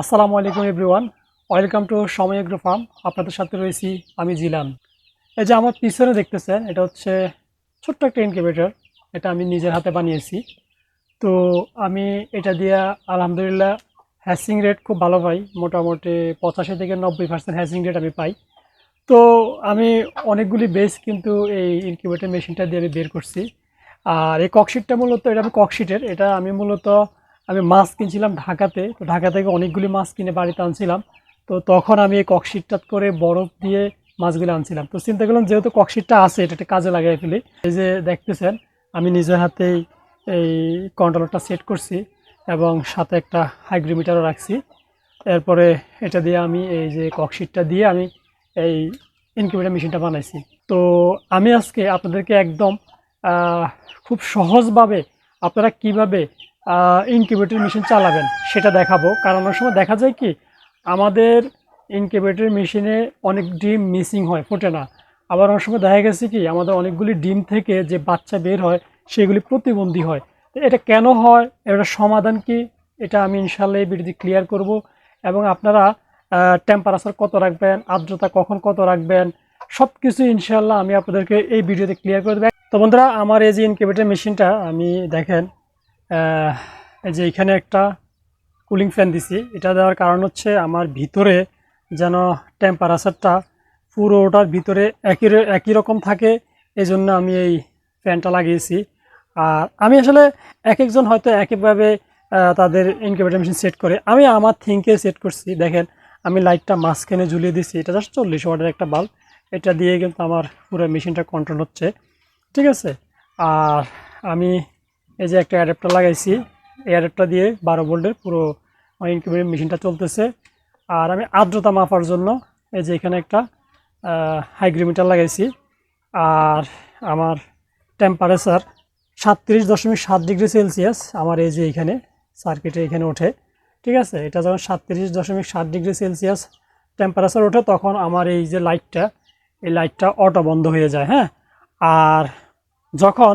আসসালামু আলাইকুম everyone. Welcome to Somoy farm. আপনাদের সাথে রয়েছি আমি জিলান। এই যে আমার পিছনে দেখতেছেন, এটা হচ্ছে ছোট্ট একটা ইনকিউবেটর এটা আমি নিজের হাতে বানিয়েছি। তো আমি এটা দিয়ে আলহামদুলিল্লাহ হ্যাসিং রেট খুব ভালো পাই। মোটামুটি পঁচাশি থেকে নব্বই পার্সেন্ট হ্যাসিং রেট আমি পাই। তো আমি অনেকগুলি বেস কিন্তু এই ইনকিউবেটর মেশিনটা দিয়ে আমি বের করছি। আর এই ককশিটটা মূলত, এটা আমি ককশিটের এটা আমি মূলত আমি মাছ কিনছিলাম ঢাকাতে, তো ঢাকা থেকে অনেকগুলি মাছ কিনে বাড়িতে আনছিলাম। তো তখন আমি এই ককশিটটা করে বরফ দিয়ে মাছগুলো আনছিলাম। তো চিন্তা করলাম যেহেতু ককশিটটা আছে, এটা একটা কাজে লাগাই ফেলি। এই যে দেখতেছেন, আমি নিজের হাতেই এই কন্ট্রোলারটা সেট করছি এবং সাথে একটা হাইগ্রোমিটারও রাখছি। এরপরে এটা দিয়ে আমি এই যে ককশিটটা দিয়ে আমি এই ইনকিউবেটার মেশিনটা বানাইছি। তো আমি আজকে আপনাদেরকে একদম খুব সহজভাবে আপনারা কীভাবে ইনকিউবেটর মেশিন চালাবেন, সেটা দেখাবো। কারণ অনেক সময় দেখা যায় কি, আমাদের ইনকিউবেটর মেশিনে অনেক ডিম মিসিং হয়, ফোটে না। আবার অনেক সময় দেখা গেছে কি, আমাদের অনেকগুলি ডিম থেকে যে বাচ্চা বের হয়, সেগুলি প্রতিবন্ধী হয়। এটা কেন হয় এটা সমাধান কি, এটা আমি ইনশাল্লাহ এই ভিডিওতে ক্লিয়ার করব। এবং আপনারা টেম্পারেচার কত রাখবেন, আর্দ্রতা কখন কত রাখবেন সব কিছু ইনশাল্লাহ আমি আপনাদেরকে এই ভিডিওতে ক্লিয়ার করে দেবো। তো বন্ধুরা, আমার এই যে ইনকিউবেটর মেশিনটা আমি দেখেন যে এখানে একটা কুলিং ফ্যান দিছি। এটা দেওয়ার কারণ হচ্ছে আমার ভিতরে যেন টেম্পারেচারটা পুরো ওটার ভিতরে একই একই রকম থাকে এই জন্য আমি এই ফ্যানটা লাগিয়েছি। আর আমি আসলে এক একজন হয়তো একইভাবে তাদের ইনকিউবেটর মেশিন সেট করে, আমি আমার থিঙ্কে সেট করছি। দেখেন, আমি লাইটটা মাঝখানে ঝুলিয়ে দিছি। এটা জাস্ট চল্লিশ ওয়াটের একটা বাল্ব এটা দিয়ে কিন্তু আমার পুরো মেশিনটা কন্ট্রোল হচ্ছে। ঠিক আছে? আর আমি এই যে একটা অ্যাডাপ্টার লাগাইছি, এই অ্যাডাপ্টার দিয়ে বারো ভোল্টের পুরো ইনকিউবেটর মেশিনটা চলতেছে। আর আমি আর্দ্রতা মাপার জন্য এই যে এখানে একটা হাইগ্রোমিটার লাগাইছি। আর আমার টেম্পারেচার সাতত্রিশ দশমিক সাত ডিগ্রি সেলসিয়াস আমার এই যে এখানে সার্কিটে এখানে ওঠে। ঠিক আছে? এটা যখন সাতত্রিশ দশমিক সাত ডিগ্রি সেলসিয়াস টেম্পারেচার ওঠে, তখন আমার এই যে লাইটটা এই লাইটটা অটো বন্ধ হয়ে যায় হ্যাঁ? আর যখন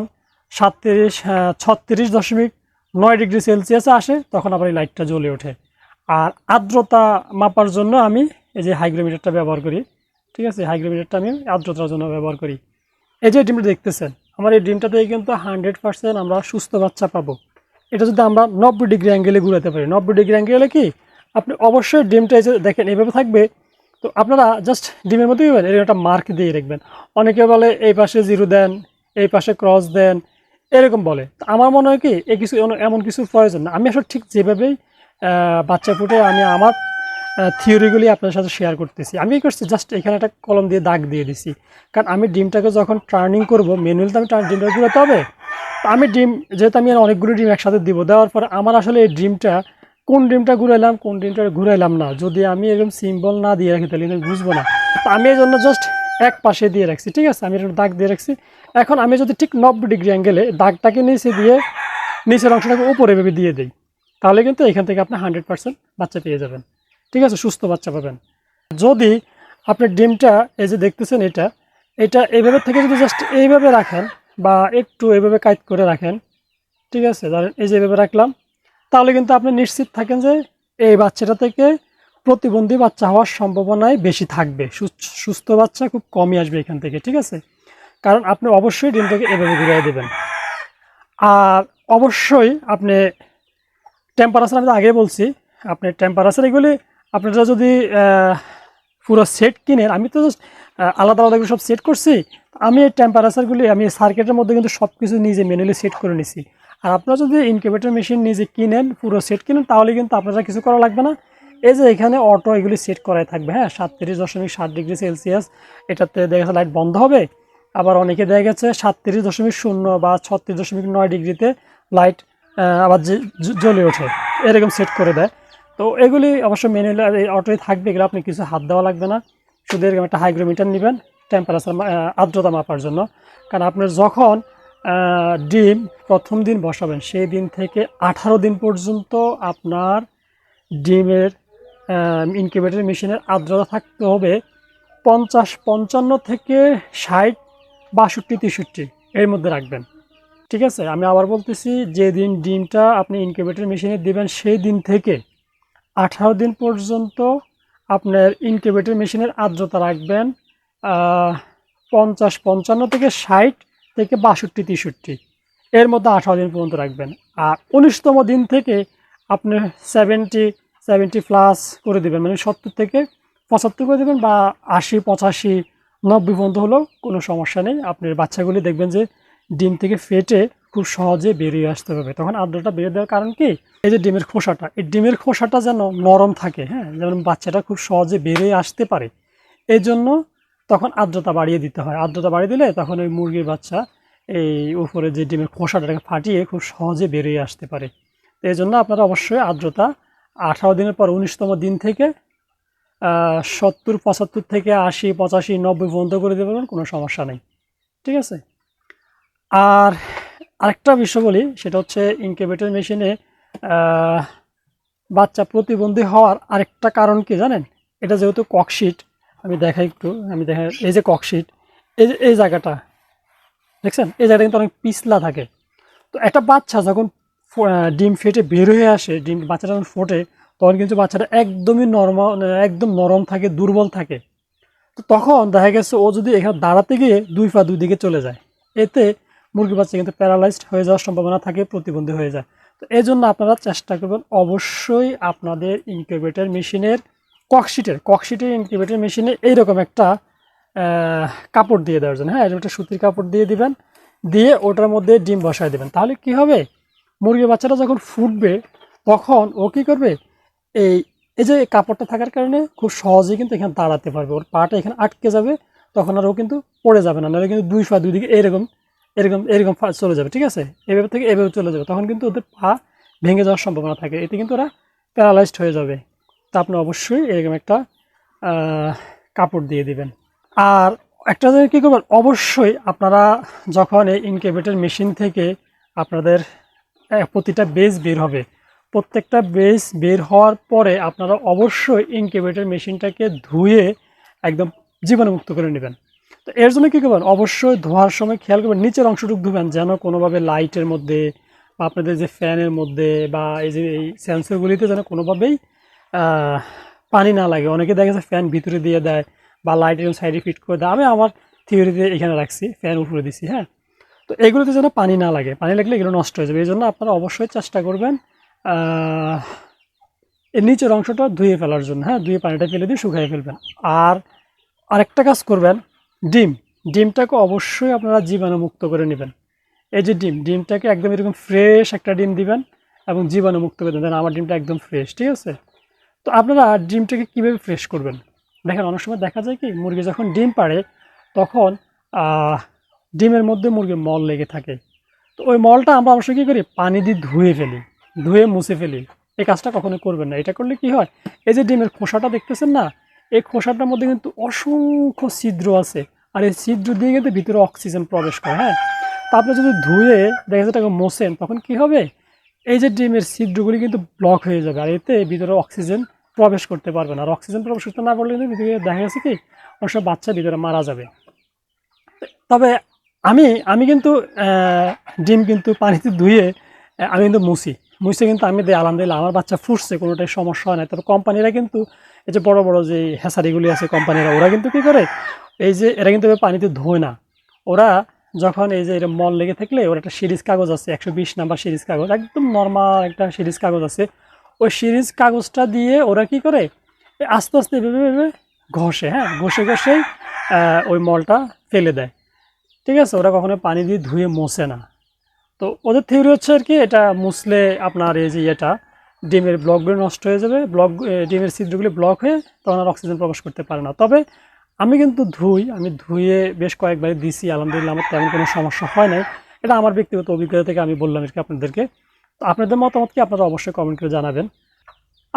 সাতত্রিশ ছত্রিশ দশমিক নয় ডিগ্রি সেলসিয়াসে আসে, তখন আবার এই লাইটটা জ্বলে ওঠে। আর আর্দ্রতা মাপার জন্য আমি এই যে হাইগ্রোমিটারটা ব্যবহার করি, ঠিক আছে? হাইগ্রোমিটারটা আমি আর্দ্রতার জন্য ব্যবহার করি। এই যে ডিমটা দেখতেছেন, আমার এই ডিমটা থেকে কিন্তু হান্ড্রেড পার্সেন্ট আমরা সুস্থ বাচ্চা পাবো। এটা যদি আমরা নব্বই ডিগ্রি অ্যাঙ্গেলে ঘুরাতে পারি, নব্বই ডিগ্রি অ্যাঙ্গেলে কি? আপনি অবশ্যই ডিমটা এই যে দেখেন এইভাবে থাকবে। তো আপনারা জাস্ট ডিমের মধ্যে দেবেন এরকম একটা মার্ক দিয়ে রাখবেন। অনেকে বলে, এই পাশে জিরো দেন, এই পাশে ক্রস দেন এরকম বলে। আমার মনে হয় কি এই কিছু এমন- কিছু প্রয়োজন না। আমি আসলে ঠিক যেভাবেই বাচ্চা ফুটে আমি আমার থিওরিগুলি আপনার সাথে শেয়ার করতেছি। আমি কি করছি জাস্ট এখানে একটা কলম দিয়ে দাগ দিয়ে দিছি। কারণ আমি ডিমটাকে যখন টার্নিং করব ম্যানুয়াল তো আমি টার্ন ডিমটা ঘুরাতে হবে। আমি ডিম, যেহেতু আমি অনেকগুলো ডিম একসাথে দিব, দেওয়ার পরে আমার আসলে এই ডিমটা, কোন ডিমটা ঘুরাইলাম, কোন ডিমটা ঘুরাইলাম না। যদি আমি এরকম সিম্বল না দিয়ে রাখি, তাহলে বুঝব না। আমি এই জন্য জাস্ট এক পাশে দিয়ে রাখছি, ঠিক আছে? আমি এটা দাগ দিয়ে রাখছি। এখন আমি যদি ঠিক নব্বই ডিগ্রি অ্যাঙ্গেলে দাগটাকে নিচে দিয়ে নিচের অংশটাকে উপরে ভেবে দিয়ে দিই, তাহলে কিন্তু এখান থেকে আপনি হান্ড্রেড পার্সেন্ট বাচ্চা পেয়ে যাবেন। ঠিক আছে? সুস্থ বাচ্চা পাবেন। যদি আপনি ডিমটা, এই যে দেখতেছেন এটা এটা এইভাবে থেকে যদি জাস্ট এইভাবে রাখেন বা একটু এইভাবে কাইট করে রাখেন, ঠিক আছে? ধরেন এই যে এইভাবে রাখলাম, তাহলে কিন্তু আপনি নিশ্চিত থাকেন যে এই বাচ্চাটা থেকে প্রতিবন্ধী বাচ্চা হওয়ার সম্ভাবনাই বেশি থাকবে। সুস্থ- বাচ্চা খুব কমই আসবে এখান থেকে, ঠিক আছে? কারণ আপনি অবশ্যই ডিমটাকে এভাবে ঘুরিয়ে দেবেন। আর অবশ্যই আপনি টেম্পারেচার আমি আগে বলছি, আপনি টেম্পারেচার এগুলি আপনারা যদি পুরো সেট কিনেন, আমি তো আলাদা আলাদা সব সেট করছি, আমি এই টেম্পারেচারগুলি আমি সার্কিটের মধ্যে কিন্তু সব কিছু নিজে ম্যানুয়ালি সেট করে নিছি। আর আপনারা যদি ইনকিউবেটর মেশিন নিজে কিনেন, পুরো সেট কিনেন, তাহলে কিন্তু আপনারা কিছু করা লাগবে না। এই যে এখানে অটো এগুলি সেট করাই থাকবে হ্যাঁ? সাতত্রিশ দশমিক সাত ডিগ্রি সেলসিয়াস। এটাতে দেখা গেছে লাইট বন্ধ হবে। আবার অনেকে দেখা গেছে সাতত্রিশ দশমিক শূন্য বা ছত্রিশ দশমিক নয় ডিগ্রিতে লাইট আবার জ্বলে ওঠে। এরকম সেট করে দেয়। তো এগুলি অবশ্য ম্যানুয়ালি অটোই থাকবে, এগুলো আপনি কিছু হাত দেওয়া লাগবে না। শুধু এরকম একটা হাইগ্রোমিটার নেবেন টেম্পারেচার আর্দ্রতা মাপার জন্য। কারণ আপনার যখন ডিম প্রথম দিন বসাবেন, সেই দিন থেকে আঠারো দিন পর্যন্ত আপনার ডিমের ইনকিউবেটর মেশিনের আর্দ্রতা থাকতে হবে পঞ্চাশ, পঞ্চান্ন থেকে ষাট, বাষট্টি, তেষট্টি এর মধ্যে রাখবেন। ঠিক আছে? আমি আবার বলতেছি, যেদিন ডিমটা আপনি ইনকিউবেটর মেশিনে দিবেন সেই দিন থেকে আঠারো দিন পর্যন্ত আপনার ইনকিউবেটর মেশিনের আর্দ্রতা রাখবেন পঞ্চাশ, পঞ্চান্ন থেকে ষাট থেকে বাষট্টি, তেষট্টি এর মধ্যে আঠারো দিন পর্যন্ত রাখবেন। আর উনিশতম দিন থেকে আপনি সেভেন্টি সেভেন্টি প্লাস করে দেবেন। মানে সত্তর থেকে পঁচাত্তর করে দেবেন বা আশি, পঁচাশি, নব্বই পর্যন্ত হলেও কোনো সমস্যা নেই। আপনার বাচ্চাগুলি দেখবেন যে ডিম থেকে ফেটে খুব সহজে বেরিয়ে আসতে হবে। তখন আর্দ্রতা বেরিয়ে দেওয়ার কারণ কি? এই যে ডিমের খোসাটা, এই ডিমের খোসাটা যেন নরম থাকে হ্যাঁ? যেমন বাচ্চাটা খুব সহজে বেরিয়ে আসতে পারে। এই জন্য তখন আর্দ্রতা বাড়িয়ে দিতে হয়। আর্দ্রতা বাড়িয়ে দিলে তখন ওই মুরগির বাচ্চা এই উপরে যে ডিমের খোসাটাকে ফাটিয়ে খুব সহজে বেরিয়ে আসতে পারে। এই জন্য আপনারা অবশ্যই আর্দ্রতা আঠারো দিনের পর উনিশতম দিন থেকে সত্তর, পঁচাত্তর থেকে আশি, পঁচাশি, নব্বই বন্ধ করে দেবেন কোনো সমস্যা নেই। ঠিক আছে? আর আরেকটা বিষয় বলি, সেটা হচ্ছে ইনকিউবেটর মেশিনে বাচ্চা প্রতিবন্ধী হওয়ার আরেকটা কারণ কি জানেন? এটা যেহেতু ককশিট আমি দেখাই একটু, আমি দেখা এই যে ককশিট এই যে, এই জায়গাটা, দেখছেন? এই জায়গাটা কিন্তু অনেক পিছলা থাকে। তো একটা বাচ্চা যখন ডিম ফেটে বের হয়ে আসে, ডিম বাচ্চাটা যখন ফোটে, তখন কিন্তু বাচ্চাটা একদমই নর্মাল একদম নরম থাকে, দুর্বল থাকে। তো তখন দেখা গেছে ও যদি এখানে দাঁড়াতে গিয়ে দুই পা দুই দিকে চলে যায়, এতে মুরগি বাচ্চা কিন্তু প্যারালাইজড হয়ে যাওয়ার সম্ভাবনা থাকে, প্রতিবন্ধী হয়ে যায়। তো এই জন্য আপনারা চেষ্টা করবেন অবশ্যই আপনাদের ইনকিউবেটর মেশিনের ককশিটের ককশিটের ইনকিউবেটর মেশিনে এইরকম একটা কাপড় দিয়ে দেওয়ার জন্য। হ্যাঁ একটা সুতির কাপড় দিয়ে দিবেন, দিয়ে ওটার মধ্যে ডিম বসায় দেবেন। তাহলে কি হবে? মুরগির বাচ্চাটা যখন ফুটবে, তখন ও কী করবে? এই এই যে কাপড়টা থাকার কারণে খুব সহজেই কিন্তু এখানে দাঁড়াতে পারবে। ওর পাটা এখানে আটকে যাবে, তখন আর ও কিন্তু পড়ে যাবে না। নাহলে কিন্তু দুই পা দুই দিকে এরকম এরকম এরকম চলে যাবে, ঠিক আছে? এভাবে থেকে এভাবে চলে যাবে। তখন কিন্তু ওদের পা ভেঙে যাওয়ার সম্ভাবনা থাকে। এতে কিন্তু ওরা প্যারালাইজড হয়ে যাবে। তা আপনি অবশ্যই এরকম একটা কাপড় দিয়ে দিবেন। আর একটা কী করবেন? অবশ্যই আপনারা যখন এই ইনকিউবেটর মেশিন থেকে আপনাদের প্রতিটা বেস বের হবে। প্রত্যেকটা বেস বের হওয়ার পরে আপনারা অবশ্যই ইনকিউবেটর মেশিনটাকে ধুয়ে একদম জীবাণুমুক্ত করে নেবেন। তো এর জন্য কী করবেন? অবশ্যই ধোয়ার সময় খেয়াল করবেন, নিচের অংশটুকু ধুবেন, যেন কোনোভাবে লাইটের মধ্যে বা আপনাদের যে ফ্যানের মধ্যে বা এই যে এই সেন্সরগুলিতে যেন কোনোভাবেই পানি না লাগে। অনেকে দেখা যাচ্ছে ফ্যান ভিতরে দিয়ে দেয় বা লাইট এরকম সাইডে ফিট করে দেয়। আমি আমার থিওরিতে এখানে রাখছি ফ্যান উপরে দিছি হ্যাঁ? তো এগুলোতে যেন পানি না লাগে, পানি লাগলে এগুলো নষ্ট হয়ে যাবে। এই জন্য আপনারা অবশ্যই চেষ্টা করবেন এর নিচের অংশটা ধুয়ে ফেলার জন্য হ্যাঁ ধুয়ে পানিটা ফেলে দিয়ে শুকিয়ে ফেলবেন। আর আরেকটা কাজ করবেন, ডিম। ডিমটাকে অবশ্যই আপনারা জীবাণুমুক্ত করে নেবেন। এই যে ডিম, ডিমটাকে একদম এরকম ফ্রেশ একটা ডিম দিবেন এবং জীবাণুমুক্ত করে দেবেন। আমার ডিমটা একদম ফ্রেশ ঠিক আছে? তো আপনারা ডিমটাকে কীভাবে ফ্রেশ করবেন? দেখেন, অনেক সময় দেখা যায় কি, মুরগি যখন ডিম পাড়ে, তখন ডিমের মধ্যে মুরগির মল লেগে থাকে। তো ওই মলটা আমরা অবশ্যই কী করি? পানি দিয়ে ধুয়ে ফেলি, ধুয়ে মুছে ফেলি। এই কাজটা কখনোই করবেন না। এটা করলে কি হয়? এই যে ডিমের খোসাটা দেখতেছেন না? এই খোসাটার মধ্যে কিন্তু অসংখ্য ছিদ্র আছে। আর এই ছিদ্র দিয়ে কিন্তু ভিতরে অক্সিজেন প্রবেশ করে হ্যাঁ? তারপরে যদি ধুয়ে দেখা যাচ্ছে এটাকে মোছেন, তখন কি হবে? এই যে ডিমের ছিদ্রগুলি কিন্তু ব্লক হয়ে যাবে আর এতে ভিতরে অক্সিজেন প্রবেশ করতে পারবে না। আর অক্সিজেন প্রবেশ করতে না পারলে কিন্তু ভিতরে দেখা গেছে কি? সময় বাচ্চা ভিতরে মারা যাবে। তবে আমি আমি কিন্তু ডিম কিন্তু পানিতে ধুয়ে আমি কিন্তু মুছি। মুছে কিন্তু আমি দিই, আলহামদুলিল্লাহ আমার বাচ্চা ফুটছে, কোনোটাই সমস্যা হয় না। তবে কোম্পানিরা কিন্তু, এই যে বড় বড় যে হেসারিগুলি আছে কোম্পানিরা, ওরা কিন্তু কী করে, এই যে এরা কিন্তু পানিতে ধোয় না। ওরা যখন এই যে এরকম মল লেগে থাকলে, ওর একটা সিরিজ কাগজ আছে, একশো বিশ নাম্বার সিরিজ কাগজ, একদম নর্মাল একটা সিরিজ কাগজ আছে। ওই সিরিজ কাগজটা দিয়ে ওরা কি করে আস্তে আস্তে ভেবে ভেবে ঘষে হ্যাঁ? ঘষে, ঘষেই ওই মলটা ফেলে দেয়। ঠিক আছে? ওরা কখনো পানি দিয়ে ধুয়ে মোছে না। তো ওদের থিওরি হচ্ছে আর কি, এটা মুছলে আপনার এই যে এটা ডিমের ব্লকগুলো নষ্ট হয়ে যাবে ব্লক ডিমের ছিদ্রগুলি ব্লক হয়ে তখন আর অক্সিজেন প্রবেশ করতে পারে না। তবে আমি কিন্তু ধুই, আমি ধুয়ে বেশ কয়েকবার দিছি, আলহামদুলিল্লাহ আমার তেমন কোনো সমস্যা হয় নাই। এটা আমার ব্যক্তিগত অভিজ্ঞতা থেকে আমি বললাম আর কি আপনাদেরকে। তো আপনাদের মতামত কি আপনারা অবশ্যই কমেন্ট করে জানাবেন।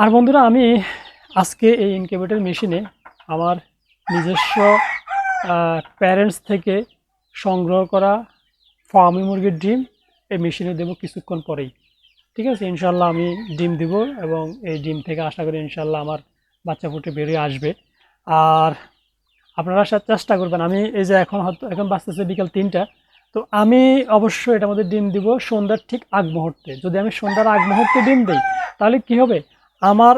আর বন্ধুরা, আমি আজকে এই ইনকিউবেটর মেশিনে আমার নিজস্ব প্যারেন্টস থেকে সংগ্রহ করা ফার্মি মুরগির ডিম এই মেশিনে দেবো কিছুক্ষণ পরেই। ঠিক আছে? ইনশাল্লাহ আমি ডিম দিব এবং এই ডিম থেকে আশা করি ইনশাল্লাহ আমার বাচ্চা ফুটে বেরিয়ে আসবে। আর আপনারা চেষ্টা করবেন। আমি এই যে এখন হয়তো এখন বাঁচতেছে বিকাল তিনটা। তো আমি অবশ্যই এটা মধ্যে ডিম দিব সন্ধ্যার ঠিক আগ মুহূর্তে। যদি আমি সন্ধ্যার আগ মুহূর্তে ডিম দিই, তাহলে কি হবে? আমার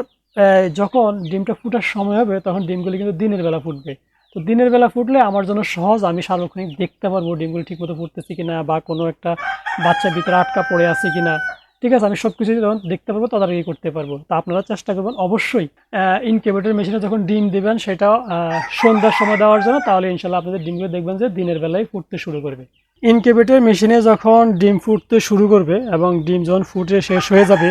যখন ডিমটা ফুটার সময় হবে, তখন ডিমগুলি কিন্তু দিনের বেলা ফুটবে। তো দিনের বেলা ফুটলে আমার জন্য সহজ, আমি সার্বক্ষণিক দেখতে পারব ডিমগুলি ঠিকমতো ফুটতেছে কিনা বা কোনো একটা বাচ্চার ভিতরে আটকা পড়ে আছে কিনা। ঠিক আছে, আমি সব কিছু তখন দেখতে পারব তদারকি করতে পারব। তা আপনারা চেষ্টা করবেন অবশ্যই ইনকিউবেটর মেশিনে যখন ডিম দেবেন সেটা সন্ধ্যার সময় দেওয়ার জন্য, তাহলে ইনশাল্লাহ আপনাদের ডিমগুলো দেখবেন যে দিনের বেলায় ফুটতে শুরু করবে। ইনকিউবেটর মেশিনে যখন ডিম ফুটতে শুরু করবে এবং ডিম যখন ফুটে শেষ হয়ে যাবে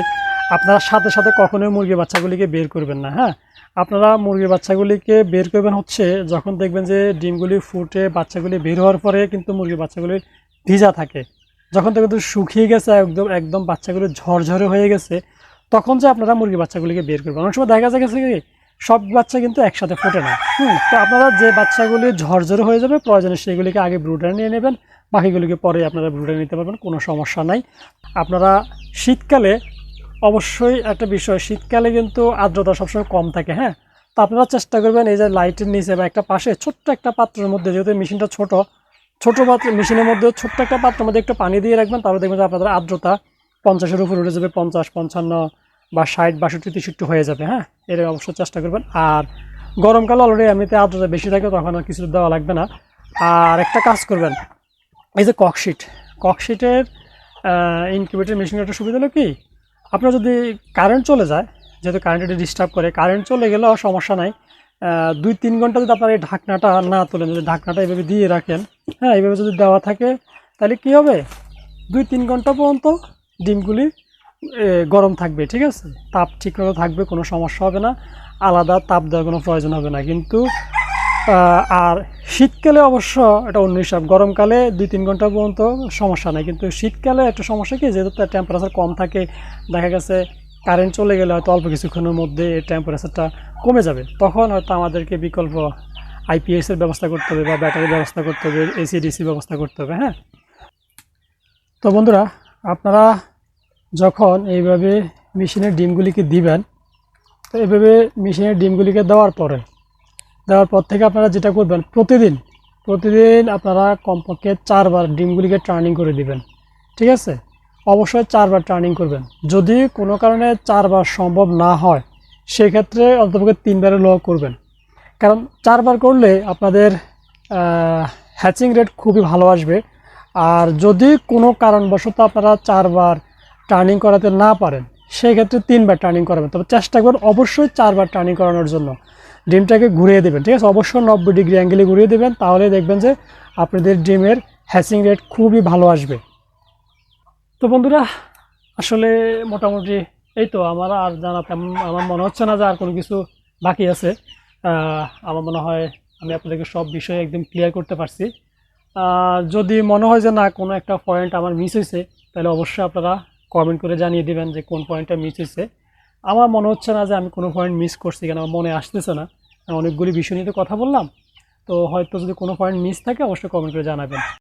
আপনারা সাথে সাথে কখনোই মুরগির বাচ্চাগুলিকে বের করবেন না হ্যাঁ? আপনারা মুরগির বাচ্চাগুলিকে বের করবেন হচ্ছে যখন দেখবেন যে ডিমগুলি ফুটে বাচ্চাগুলি বের হওয়ার পরে কিন্তু মুরগির বাচ্চাগুলি ভিজা থাকে। যখন দেখবেন শুকিয়ে গেছে, একদম একদম বাচ্চাগুলো ঝরঝরে হয়ে গেছে, তখন যে আপনারা মুরগির বাচ্চাগুলিকে বের করবেন। অনেক সময় দেখা গেছে কি, সব বাচ্চা কিন্তু একসাথে ফোটে না, হুম? তো আপনারা যে বাচ্চাগুলি ঝরঝরে হয়ে যাবে, প্রয়োজনে সেগুলিকে আগে ব্রুডার নিয়ে নেবেন, বাকিগুলিকে পরে আপনারা ব্রুডার নিতে পারবেন, কোনো সমস্যা নাই। আপনারা শীতকালে অবশ্যই একটা বিষয়, শীতকালে কিন্তু আর্দ্রতা সবসময় কম থাকে হ্যাঁ? তো আপনারা চেষ্টা করবেন এই যে লাইটের নিচে বা একটা পাশে ছোট্ট একটা পাত্রের মধ্যে, যেহেতু মেশিনটা ছোট ছোট পাত্র, মেশিনের মধ্যে ছোট্ট একটা পাত্রের মধ্যে একটু পানি দিয়ে রাখবেন, তাহলে দেখবেন যে আপনাদের আর্দ্রতা পঞ্চাশের উপর উঠে যাবে, পঞ্চাশ, পঞ্চান্ন বা ষাট, বাষট্টি, তেষট্টি হয়ে যাবে হ্যাঁ? এর অবশ্যই চেষ্টা করবেন। আর গরমকালে অলরেডি এমনিতে আর্দ্রতা বেশি থাকে তখন আর কিছু দেওয়া লাগবে না। আর একটা কাজ করবেন, এই যে ককশিট ককশিটের ইনকিউবেটর মেশিনের একটা সুবিধা হলো কি? আপনার যদি কারেন্ট চলে যায়, যেহেতু কারেন্ট কারেন্টটা ডিস্টার্ব করে কারেন্ট চলে গেলেও সমস্যা নাই। দুই তিন ঘণ্টা যদি আপনার এই ঢাকনাটা না তোলেন, যদি ঢাকনাটা এইভাবে দিয়ে রাখেন হ্যাঁ এইভাবে যদি দেওয়া থাকে, তাহলে কি হবে? দুই তিন ঘণ্টা পর্যন্ত ডিমগুলি গরম থাকবে, ঠিক আছে? তাপ ঠিকমতো থাকবে, কোনো সমস্যা হবে না। আলাদা তাপ দেওয়ার কোনো প্রয়োজন হবে না। কিন্তু আর শীতকালে অবশ্য এটা অন্য হিসাব। গরমকালে দুই তিন ঘণ্টা পর্যন্ত সমস্যা নাই, কিন্তু শীতকালে একটা সমস্যা কি, যেহেতু তার টেম্পারেচার কম থাকে, দেখা গেছে কারেন্ট চলে গেলে হয়তো অল্প কিছুক্ষণের মধ্যে এই টেম্পারেচারটা কমে যাবে। তখন হয়তো আমাদেরকে বিকল্প আইপিএসের ব্যবস্থা করতে হবে বা ব্যাটারির ব্যবস্থা করতে হবে এসি ডিসি ব্যবস্থা করতে হবে হ্যাঁ? তো বন্ধুরা, আপনারা যখন এইভাবে মেশিনের ডিমগুলিকে দিবেন, তো এইভাবে মেশিনের ডিমগুলিকে দেওয়ার পরে দেওয়ার পর থেকে আপনারা যেটা করবেন, প্রতিদিন প্রতিদিন আপনারা কমপক্ষে চারবার ডিমগুলিকে টার্নিং করে দিবেন, ঠিক আছে? অবশ্যই চারবার টার্নিং করবেন। যদি কোনো কারণে চারবার সম্ভব না হয়, সেক্ষেত্রে অন্তপক্ষে তিনবারে লো করবেন। কারণ চারবার করলে আপনাদের হ্যাচিং রেট খুবই ভালো আসবে। আর যদি কোনো কারণবশত আপনারা চারবার টার্নিং করাতে না পারেন, সেক্ষেত্রে তিনবার টার্নিং করাবেন। তবে চেষ্টা করবেন অবশ্যই চারবার টার্নিং করানোর জন্য। ডিমটাকে ঘুরিয়ে দেবেন, ঠিক আছে? অবশ্যই নব্বই ডিগ্রি অ্যাঙ্গেলে ঘুরিয়ে দেবেন, তাহলে দেখবেন যে আপনাদের ডিমের হ্যাচিং রেট খুবই ভালো আসবে। তো বন্ধুরা, আসলে মোটামুটি এই তো আমার আর জানা তেমন, আমার মনে হচ্ছে না যে আর কোনো কিছু বাকি আছে। আমার মনে হয় আমি আপনাদেরকে সব বিষয়ে একদম ক্লিয়ার করতে পারছি। যদি মনে হয় যে না, কোনো একটা পয়েন্ট আমার মিস হয়েছে, তাহলে অবশ্যই আপনারা কমেন্ট করে জানিয়ে দেবেন যে কোন পয়েন্টটা মিস হয়েছে। আমার মনে হচ্ছে না যে আমি কোনো পয়েন্ট মিস করছি কেন, আমার মনে আসতেছে না। অনেকগুলি বিষয় নিয়ে তো কথা বললাম। তো হয়তো যদি কোনো পয়েন্ট মিস থাকে, অবশ্যই কমেন্ট করে জানাবেন।